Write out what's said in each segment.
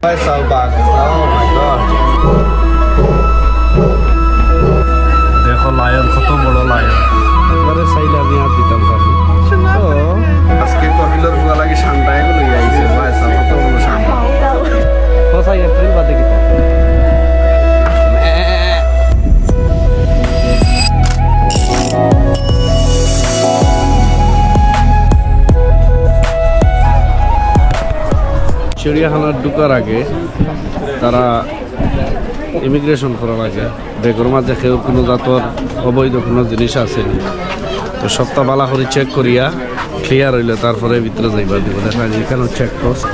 Vai salvar. Oh my god. দেখো lion কত বড় লায়ন একবারে চাইলে আমি আর দিতাম পারি আজকে কহিলর বুয়া লাগি ঠান্ডা এগুলো আইছে? ভাই কত বড় ঠান্ডা সঁচাই এপ্রিল বাদে কিতা চিড়িয়াখানার ঢুকার আগে তারা ইমিগ্রেশন করা লাগে বেগর মাঝে কেউ কোনো জাতর অবৈধ কোনো জিনিস আছে তো সপ্তাহ বালা করে চেক করিয়া ক্লিয়ার হইলে তারপরে ভিতরে যাইবা। দিব দেখা যায় এখানে চেক পোস্ট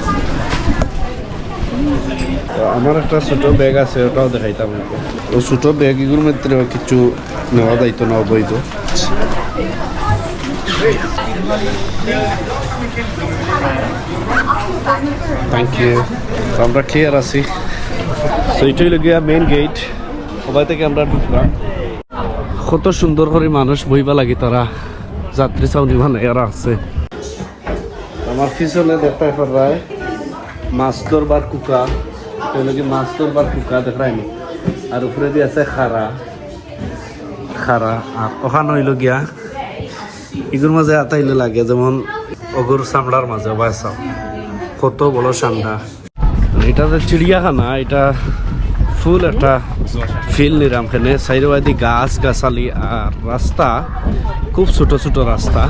আমার একটা ছোট ব্যাগ আছে, ওটাও দেখাইতাম। তো ছোট ব্যাগ এগুলোর মধ্যে কিছু নেওয়া যাইতো না, অবৈধ। থ্যাংক ইউ আমরা ক্লিয়ার আছি। তো এটাই লগিয়া মেইন গেট সবাই থেকে আমরা ঢুকলাম। কত সুন্দর করে মানুষ বইবা লাগে তারা। যাত্রী চাউনি মানে এরা আছে। আমার পিছনে দেখতে পারায় মাছ ধরবার কুকা। এটা মাছ ধরবার কুকা দেখায়নি আর উপরে দিয়ে আছে খারা। খারা। আর ওখানে হইল গিয়া এগুলোর মাঝে আতাইলে লাগে, যেমন অগুর চামড়ার মাঝে বাসাও কত বড় সান্ডা এটা যে চিড়িয়াখানা, এটা ফুল একটা ফিল নিরামখানে সাইডবাদি গাছ, গাছালি আর রাস্তা, খুব ছোট ছোট রাস্তা।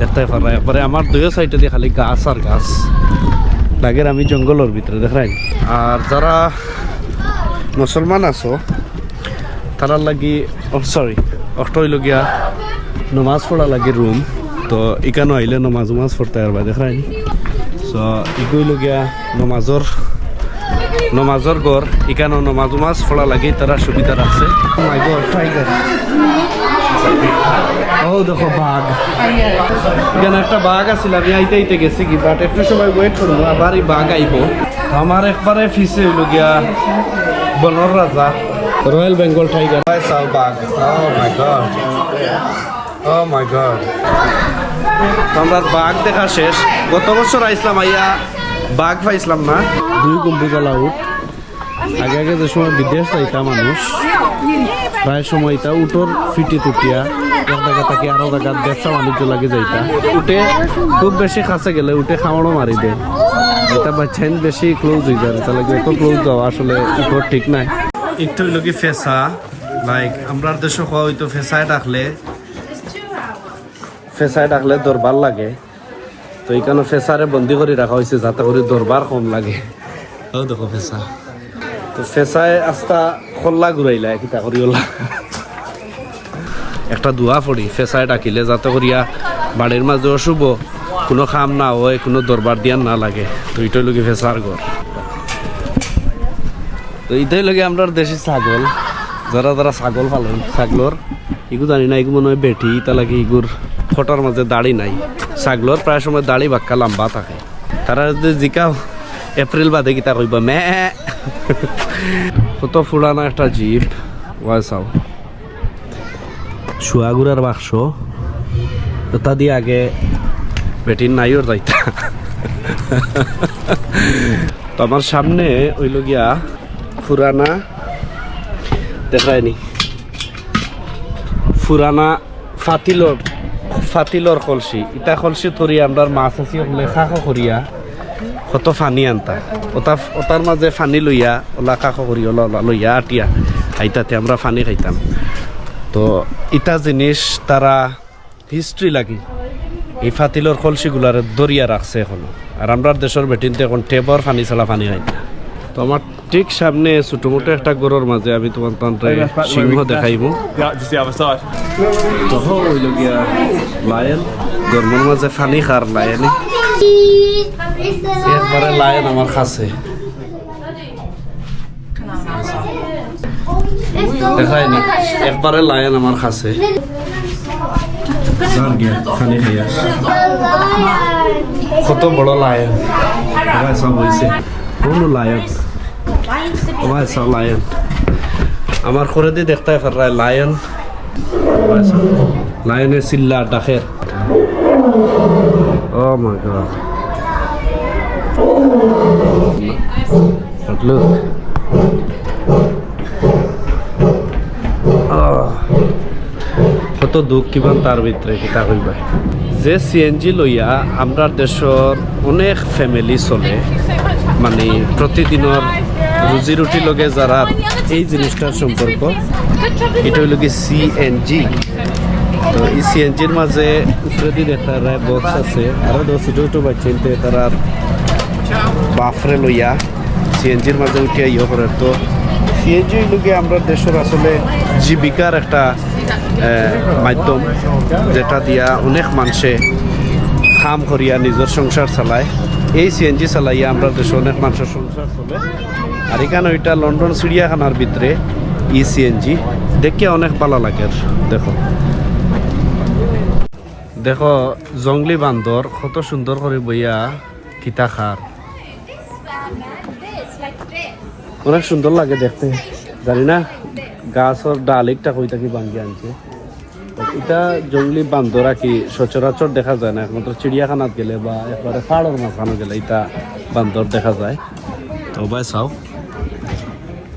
দেখতে পারা এরপরে আমার দুই সাইডে দিয়ে খালি গাছ আর গাছ। লাগের আমি জঙ্গলের ভিতরে, দেখাই। আর যারা মুসলমান আছো, তারা লাগি সরি অষ্টইলগিয়া নমাজ পড়া লাগে রুম তো ইকানো আইলে নমাজ উমাজ পড়তে আর দেখাই। সো ইগুইলগিয়া নমাজর নমাজর গড় ইকানো নমাজ উমাজ পড়া লাগে তারা সুবিধা রাখছে মাই গড টাইগার ও দেখো বাঘ এখানে একটা বাঘ আছিল আমি আইতে আইতে গেছি কি বাট একটু সময় ওয়েট করব আবার এই বাঘ আইব আমার একবারে ফিসে হইল গিয়া বনর রাজা royal Bengal tiger salvar. Oh my god. Oh my god. তো আমরা বাঘ দেখা শেষ। গত বছর আইসলাম আইয়া বাঘ পাইছিলাম না। দুই গম্বুজালা উঠ আগে আগে যে সময় বিদেশ যাইতা মানুষ প্রায় সময় তা উটোর ফিটি তুটিয়া এক জায়গা থেকে আরও জায়গার ব্যবসা বাণিজ্য লাগে যাইতা। উঠে খুব বেশি কাছে গেলে উঠে খাওয়ানো মারি দেয় এটা বাচ্চাইন বেশি ক্লোজ হয়ে যায় তাহলে অত ক্লোজ যাওয়া আসলে উঠোর ঠিক নাই। একটু হইল কি ফেসা লাইক আমরা দেশে হইতো ফেসায় ডাকলে ফেসায় ডাকলে দরবার লাগে। তো এইখানে ফেসারে বন্দি করে রাখা হয়েছে যাতে করে দরবার কম লাগে। ও দেখো ফেসা তো ফেসায় আস্তা খোল্লা ঘুরাইলা কিতা করি ওলা একটা দোয়া পড়ি ফেসায় ডাকিলে যাতে করিয়া বাড়ির মাঝে অশুভ কোনো খাম না হয় কোনো দরবার দিয়ান না লাগে তো এইটাই লোকে ফেসার ঘর তো এইটাই লোকে আমরা দেশি ছাগল যারা যারা ছাগল পালন ছাগলর এগু জানি না এগু মনে হয় বেটি তা লাগে এগুর ফটোর মাঝে দাড়ি নাই। ছাগলর প্রায় সময় দাড়ি বাক্কা লম্বা থাকে। তারা যদি জিকাও এপ্রিল বাদে কিতা কইব মে। কত ফুরানো একটা জিপ। ওয়াই চাও। শুয়াগুড়ার বাক্স। তা দিয়ে আগে বেটির নাইও যাইতা। তো আমার সামনে ওইল গিয়া ফুরানা দেখায়নি ফুরানা ফাতিলর ফাতিলর কলসি ইটা কলসি ধরি আমরা মাছ আছি হলে খাখ করিয়া কত ফানি আনতা। ওটা ওটার মাঝে ফানি লইয়া ওলা কাষ করি ওলা ওলা লইয়া আটিয়া। আইতাতে আমরা ফানি খাইতাম। তো ইটা জিনিস তারা হিস্ট্রি লাগি। এই ফাতিলর কলসিগুলার দরিয়া রাখছে এখনও। আর আমরা দেশের বেটিনতে এখন টেবর ফানি ছাড়া ফানি না তো আমার ঠিক সামনে ছোট মোটো একটা গরুর মাঝে আমি তোমার তন্ত্রে সিংহ দেখাইব. তো হইল গিয়া লায়ন গরমের মাঝে ফানি খার লায়নে। একবারে লায়ন আমার কাছে দেখায়নি একবারে লায়ন আমার কাছে খাইয়া কত বড় লায়ন। সব হয়েছে কোন লায়ন আমার করে দিয়ে দেখতে পারায় লায়ন লায়নের চিল্লা ডাকের ও মাই look. Ah. কত দুঃখ, কিমান তার ভিতরে কিতা কইবা যে সিএনজি লইয়া আমরা দেশর অনেক ফ্যামিলি চলে মানে প্রতিদিনের রুজি রুটি লগে যারা এই জিনিসটার সম্পর্ক, এটা হইল কি সিএনজি তো এই সিএনজির মাঝে দেখা যায় বক্স আছে, আরও দশ ছোট ছোট বাচ্চা তারা বাফরে লইয়া সিএনজির মাঝে উঠিয়া ইয়ে করে। তো সিএনজি লোকে আমরা দেশের আসলে জীবিকার একটা মাধ্যম, যেটা দিয়া অনেক মানুষে কাম করিয়া নিজের সংসার চালায়। এই সিএনজি চালাইয়া আমরা দেশে অনেক মানুষের সংসার চলে। আর এখানে ওইটা লন্ডন চিড়িয়াখানার ভিতরে ই সিএনজি দেখে অনেক ভালো লাগে। দেখো। দেখো জংলি বান্দর কত সুন্দর করে বইয়া কিতা খার। অনেক সুন্দর লাগে দেখতে। জানি না, গাছর ডাল একটা কইতা কি ভাঙ্গি আনছে। এটা জঙ্গলি বান্দরা কি সচরাচর দেখা যায় না। একমাত্র চিড়িয়াখানাত গেলে বা একবারে পাহাড়ের মাঝখানে গেলে এটা বান্দর দেখা যায়। তো ভাই চাও?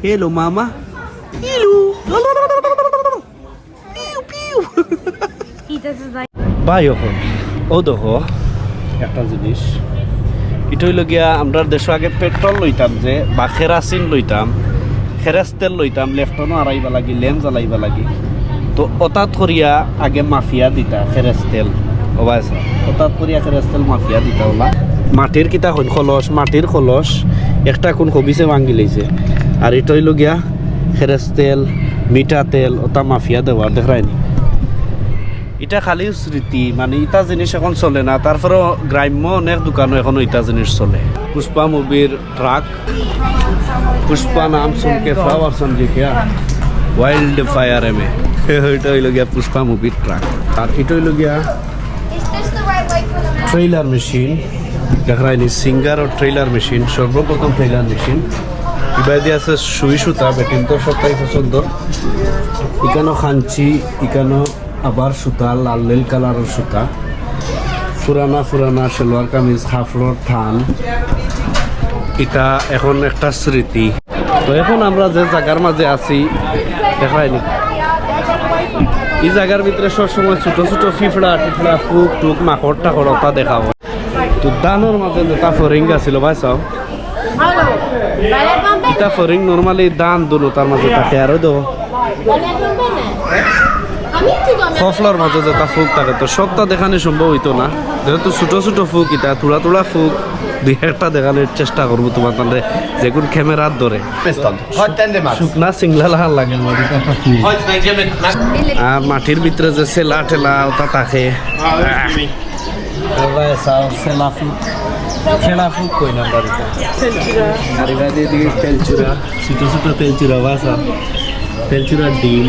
হেলো মামা He does his like ভাই এখন ও দেখো একটা জিনিস। এটা হইল গিয়া আমরা দেশ আগে পেট্রোল লইতাম যে বা কেরাসিন লইতাম খেরাস তেল লইতাম লেফটনও আড়াইবা লাগি লেম জ্বালাইবা লাগি। তো অতাত করিয়া আগে মাফিয়া দিতা খেরেস তেল। ওবাইছা অতাত করিয়া খেরেস তেল মাফিয়া দিতা ওলা। মাটির কিতা হইল খলস মাটির খলস। একটা কোন কবিছে ভাঙ্গি লইছে। আর এটা হইল গিয়া খেরেস তেল মিঠা তেল ওটা মাফিয়া দেওয়ার দেখায়নি এটা খালি স্মৃতি মানে ইটা জিনিস এখন চলে না তারপরেও গ্রাম্য অনেক দোকানও এখনও ইটা জিনিস চলে। পুষ্পা মুভির ট্রাক পুষ্পা নাম শুনকে ফ্লাওয়ার সমঝে क्या ওয়াইল্ড ফায়ার এমে। এটা হইল গিয়া পুষ্পা মুভির ট্রাক। আর এটা হইল গিয়া? ট্রেইলার মেশিন দেখা যায়নি সিঙ্গার ও ট্রেইলার মেশিন সর্বপ্রথম ট্রেইলার মেশিন দিয়ে আছে সুই সুতা তো সবটাই পছন্দ। ইকানো খাঞ্চি, ইকানো আবার সুতা, লাল নীল কালারের সুতা। ফুরানা ফুরানা সালোয়ার কামিজ, হাফলোর, থান। এটা এখন একটা স্মৃতি। তো এখন আমরা যে জায়গার মাঝে আছি, দেখায়নি। এই জায়গার ভিতরে সবসময় ছোট ছোট ফিফড়া, টিফড়া, ফুক, টুক, মাকড়, টাকড় ওটা দেখা হয় তো দানোর মাঝে যেটা ফরিং আছিল ভাই চাও ইটা ফরিং নর্মালি দান দুলো তার মাঝে থাকে আরও দো ফফলার মাঝে যেটা ফুক থাকে তো সবটা দেখানো সম্ভব হইতো না। যেহেতু ছোট ছোট ফুক ইটা তোলা তোলা ফুক দুই একটা দেখানোর চেষ্টা করব তোমার তাহলে যে কোন ক্যামেরার ধরে। শুকনা সিংলা লাহার লাগে আর মাটির ভিতরে যে সেলা ঠেলা ওটা থাকে। সেলা ফুক। খেলা ফুক কই না বাড়িতে। আর এবার এদিকে তেলচুরা। ছোট ছোট তেলচুরা বাসা তেলচুরা ডিম।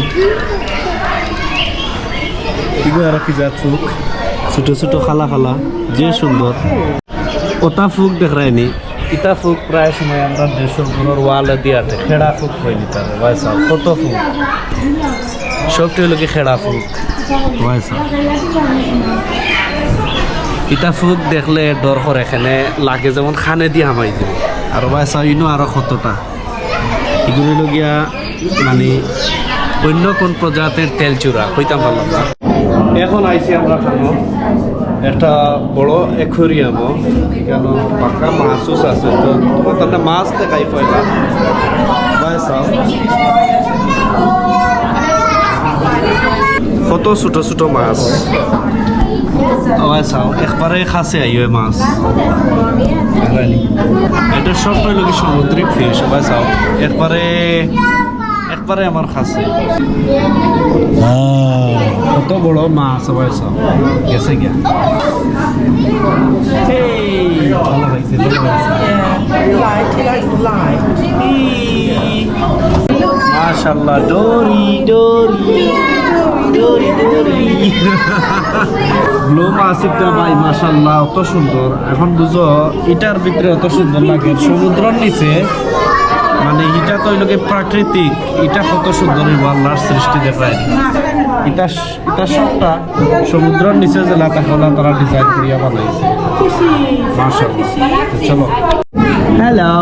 এগুলো আর কি যা ফুক? ছোট ছোট খালা খালা যে সুন্দর। ওটা ফুক দেখায়নি ইটা ফুক প্রায় সময় আমরা দেশেরগুলোর ওয়ালে দিয়ে আছে খেড়া ফুক হয়নি তার পয়সা কত ফুক? সবটি হলো কি খেড়া ফুক। পয়সা ইটা ফুক দেখলে ডর করে এখানে লাগে যেমন খানে দিয়ে হামাই দিব। আর পয়সা ইনো আরও কতটা এগুলো হলো মানে অন্য কোন প্রজাতির তেল চূড়া হইতাম না এখন আইছি আমরা খানো একটা বড় অ্যাকোরিয়াম কেন পাকা মাছুস আছে। তো তোমার তাহলে মাছ দেখাই ভাই চাও। কত ছোট ছোট মাছ। চাও একবারে খাসে আইও মাছ। এটা সব হইল কি সামুদ্রিক ফিশ ভাই চাও একবারে একবারে আমার খাসে। কত বড় মাছ ভাই চাও গেছে গিয়া। ভালো হয়েছে ভালো হয়েছে। মাশাল্লাহ ডোরি ডোরি ডোরি ডোরি। ব্লু মাসিকটা ভাই মাশাল্লাহ অত সুন্দর। এখন বুঝো এটার ভিতরে অত সুন্দর লাগে। সমুদ্রের নিচে মানে এটা তো লোকে প্রাকৃতিক এটা কত সুন্দর আল্লাহর সৃষ্টি দেখায়। এটা এটা সবটা সমুদ্রের নিচে যে জেলা তাহলে তারা ডিজাইন করিয়া বানাইছে। মাশাল্লাহ চলো। হ্যালো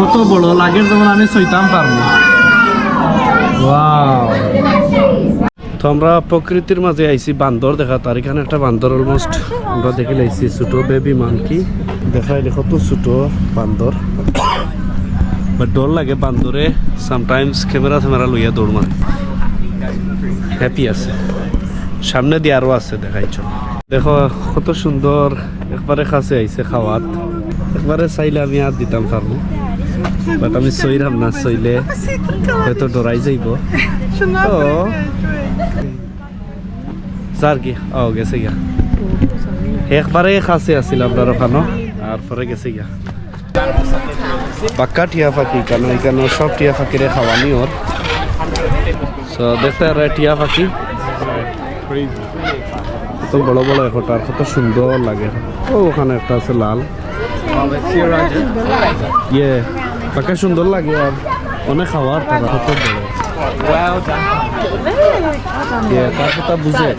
কত বড়? লাগে যেমন আমি সইতাম পারব। তো আমরা প্রকৃতির মাঝে আইছি, বান্দর দেখা, তার এখানে একটা বান্দর অলমোস্ট আমরা দেখে লাইছি, ছোট বেবি মানকি দেখাই, দেখো তো ছোট বান্দর। বাট ডর লাগে বান্দরে সামটাইমস ক্যামেরা ফ্যামেরা লইয়া দৌড় মারে। হ্যাপি আছে। সামনে দিয়ে আরও আছে দেখাইছ দেখো, কত সুন্দর, একবারে কাছে আইছে খাওয়াত। একবারে চাইলে আমি আর দিতাম পারব। বাট আমি সইরাম না সইলে হয়তো ডরাই যাইব। স্যার কি? ও গেছে গিয়া। একবারে কাছে আছিল আপনার ওখানো আর পরে গেছে গিয়া। পাক্কা টিয়া পাখি কেন এখানে সব টিয়া পাখিরে খাওয়ানি ওর? সো দেখতে আর টিয়া পাখি। কত বড় বড় একটা আর কত সুন্দর লাগে। ও ওখানে একটা আছে লাল। ইয়ে পাকা সুন্দর লাগে আর অনেক খাওয়ার তারা ইয়ে তার বুঝে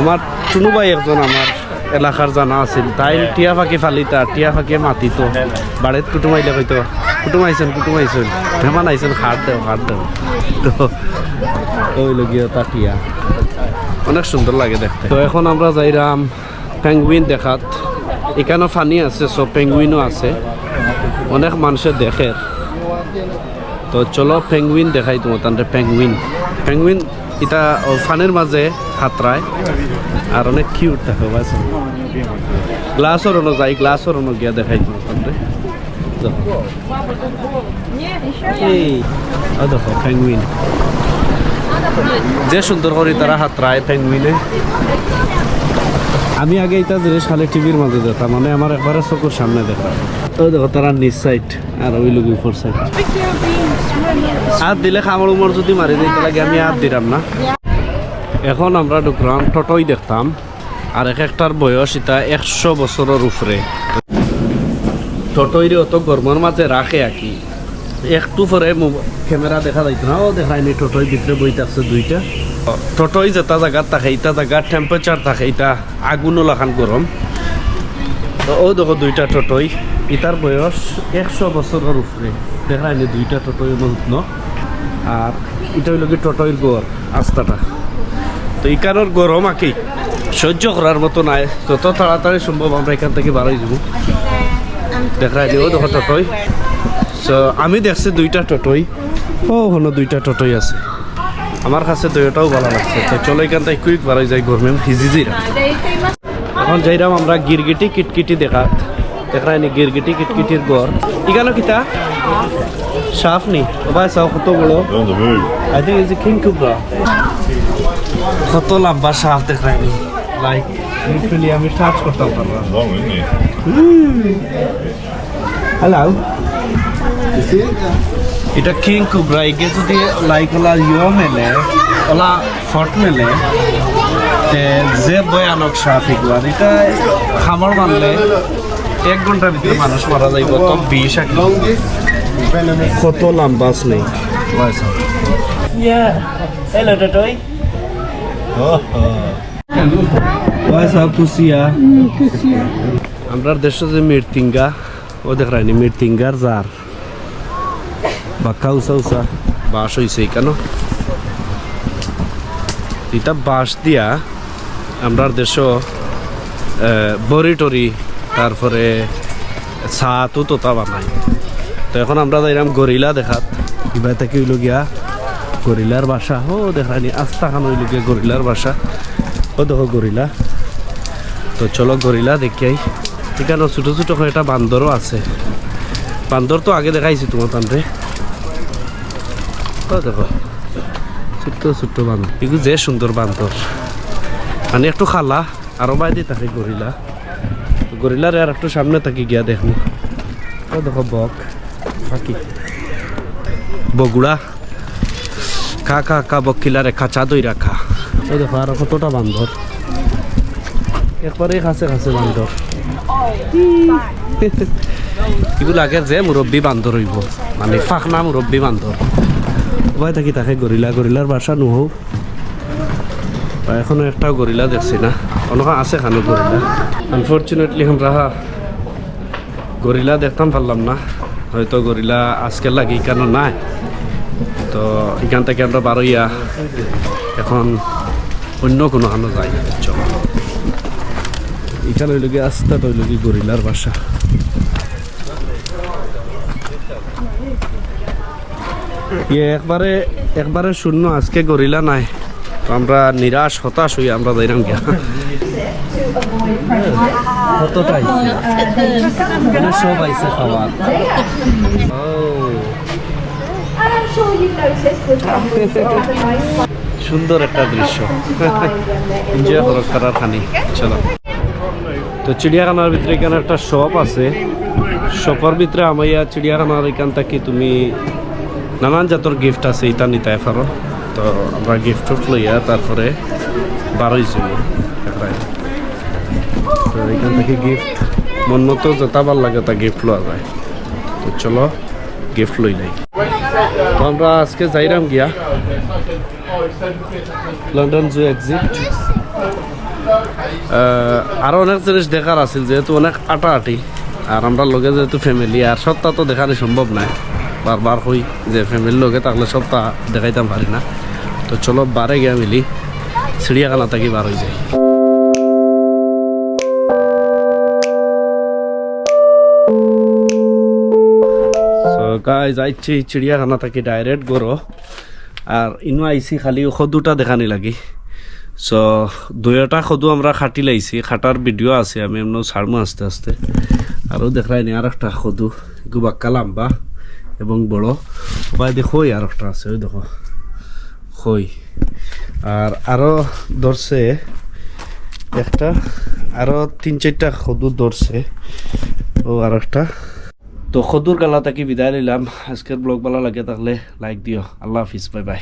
আমার টুনু ভাই একজন আমার এলাকার জানা আছিল। তাই টিয়া ফাঁকি ফালি ফালিতা টিয়া ফাঁকি মাতিত বাড়িত কুটুম আইলে কইতো কুটুম আইছেন কুটুম আইছেন হাত দেও হাত দেও। তো ওই লগিয়া তা টিয়া। অনেক সুন্দর লাগে দেখতে। তো, এখন আমরা যাইরাম পেঙ্গুইন দেখাত। এখানেও ফানি আছে সব পেঙ্গুইনও আছে। অনেক মানুষে দেখে। তো চলো পেঙ্গুইন দেখাই তোমার তান্তে পেঙ্গুইন পেঙ্গুইন এটা ফানের মাঝে হাতরায় আর অনেক কিউট বাস গ্লাসর অন্য যাই গ্লাসর অন্য গিয়া দেখাই তোমার তান্তে দেখো। এই দেখো পেঙ্গুইন যে সুন্দর করে তারা হাতরায় পেঙ্গুইনে আমি আগে এটা জিনিস খালি টিভির মাঝে দেখতাম মানে আমার একবারে চকুর সামনে দেখা তো দেখো, তারা নিচ সাইড আর ওই লোক উপর সাইড হাত দিলে খামর উমর যদি মারি দিতে লাগে আমি হাত দিলাম না? এখন আমরা ঢুকলাম টোটোই দেখতাম, আর এক একটার বয়স এটা একশো বছরের উপরে। টোটোইরে অত গরমের মাঝে রাখে আর কি। একটু পরে ক্যামেরা দেখা যাইতো না, ও দেখায়নি, টোটোই ভিতরে বই থাকছে দুইটা। টোটোই যেটা জায়গার থাকে এটা জায়গার টেম্পারেচার থাকে, এটা আগুনও লাখান গরম তো ও দেখো দুইটা টোটোই ইটার বয়স একশো বছরের উপরে দেখায়নি দুইটা টোটোই নতুন আর এটা হইল কি টোটোইর গড় আস্তাটা তো ইকানোর গরম আকি, সহ্য করার মতো নাই। যত তাড়াতাড়ি সম্ভব আমরা এখান থেকে বাড়াই যাব দেখাই দিও দেখো টোটোই। সো আমি দেখছি দুইটা টোটোই। ও হলো দুইটা টোটোই আছে। আমার কাছে দুইটাও ভালো লাগছে। তো চলো এখান থেকে কুইক বাড়াই যাই গরমে যাইরা এখন যাইরাম আমরা গিরগিটি কিটকিটি দেখাত দেখাই নি গিরগিটি কিটকিটির গড়। ইগানো কিতা? সাফ নি। ওবাই সাও কত বড়. I think is king cobra কত লম্বা সাপ দেখাই নি। লাইক লিটারালি আমি টাচ করতাম isn't হ্যালো এটা কিং কুবরা এগে যদি লাইক ওলা ইয় মেলে ওলা ফট মেলে তে যে ভয়ানক সাপ এগুলা এটা খামার মানলে এক ঘণ্টার ভিতরে মানুষ মারা যাইব তো বিষ আর। কত লম্বাস নেই? হ্যালো টটই আমরা দেশ যে মৃত্যিঙ্গা ও দেখ রানি মৃত্যিঙ্গার জার। উষা উষা বাস হয়েছে কেন? এটা বাঁশ দিয়া আমরা দেশ বড়ি টরি তারপরে ছাতও তোতা বানাই। তো এখন আমরা যাইলাম গরিলা দেখাত। কিবা থেকে হইল গিয়া? গরিলার বাসা। ও দেখানি আস্তা খান হইল গিয়া গরিলার বাসা। ও, দেখো গরিলা। তো চলো গরিলা দেখিয়াই। এখানে ছোট ছোট কয়েকটা বান্দরও আছে। বান্দর তো আগে দেখাইছি তোমার তান্তে ও দেখো ছোট্ট ছোট্ট বান্দর। এগুলো যে সুন্দর বান্দর। মানে একটু খালা, আরও বাইরে থাকে গরিলা। গরিলার আর একটু সামনে থাকি গিয়া দেখব দেখো বক, ফাঁকি। বগুড়া। খা খা খা, বকিলারে খাঁচা দই রাখা। ও দেখো আর কতটা বান্দর। একবারে কাছে কাছে বান্দর। এগুলো আগে যে মুরব্বী বান্দর হইব। মানে ফাঁকনা মুরব্বী বান্দর। উপায় থাকি তাকে গরিলা গরিলার বাসা নহৌ এখনও একটাও গরিলা দেখছি না। অনেক আছে খানো গরিলা আনফর্চুনেটলি আমরা গরিলা দেখতাম পারলাম না। হয়তো গরিলা আজকে লাগে কেন নাই। তো এখান থেকে আমরা বারোইয়া এখন অন্য কোনো হানো যাই। চলো। এখানে হইল গিয়ে আস্তে হইল গিয়ে গরিলার বাসা ইয়ে একবারে একবারে শূন্য আজকে গরিলা নাই। তো আমরা নিরাশ হতাশ হই আমরা যাইরাম গিয়া। কতটা সব আইছে খাবার। সুন্দর একটা দৃশ্য। এনজয় করার করার খানি চলো। তো চিড়িয়াখানার ভিতরে এখানে একটা শপ আছে। শপের ভিতরে আমাইয়া চিড়িয়াখানার এখান থেকে তুমি নানান জাতর গিফট আছে, ইটা নিতে পারো তো আমরা গিফট লইয়া তারপরে বারোই যাব তো এখান থেকে গিফট মন মতো ভালো লাগে, তা গিফট লওয়া যায়। তো চলো গিফট লই নাই। তো আমরা আজকে যাইরাম গিয়া। লন্ডন জু এক্সিট আরও অনেক জিনিস দেখার আছিল, যেহেতু অনেক আটাআটি। আর আমরা লগে যেহেতু ফ্যামিলি আর সবটা তো দেখানো সম্ভব নয় বারবার হই, যে ফ্যামিলির লগে থাকলে সবটা দেখাইতাম পারি না। তো চলো বারে গিয়া মিলি চিড়িয়াখানা থাকি বার হয়ে যায়। গাই যাইছি চিড়িয়াখানা থাকি ডাইরেক্ট গরো আর ইনো আইছি খালি সদুটা দেখানি লাগি। সো দুইটা সদু আমরা খাটি লাইছি খাটার ভিডিও আছে, আমি এমন ছাড়মো আস্তে আস্তে। আরও দেখাইনি আর একটা সদু এগু বাক্কা লাম্বা। এবং বড়। ওপায় দেখো আর একটা আছে, ওই দেখো। খই। আর আরও ধরছে একটা আরও তিন চারটা খদুর ধরছে। ও আর একটা। তো খদুর গালা তাকে বিদায় নিলাম? আজকের ব্লগ ভালো লাগে তাহলে লাইক দিও। আল্লাহ হাফিজ বাই বাই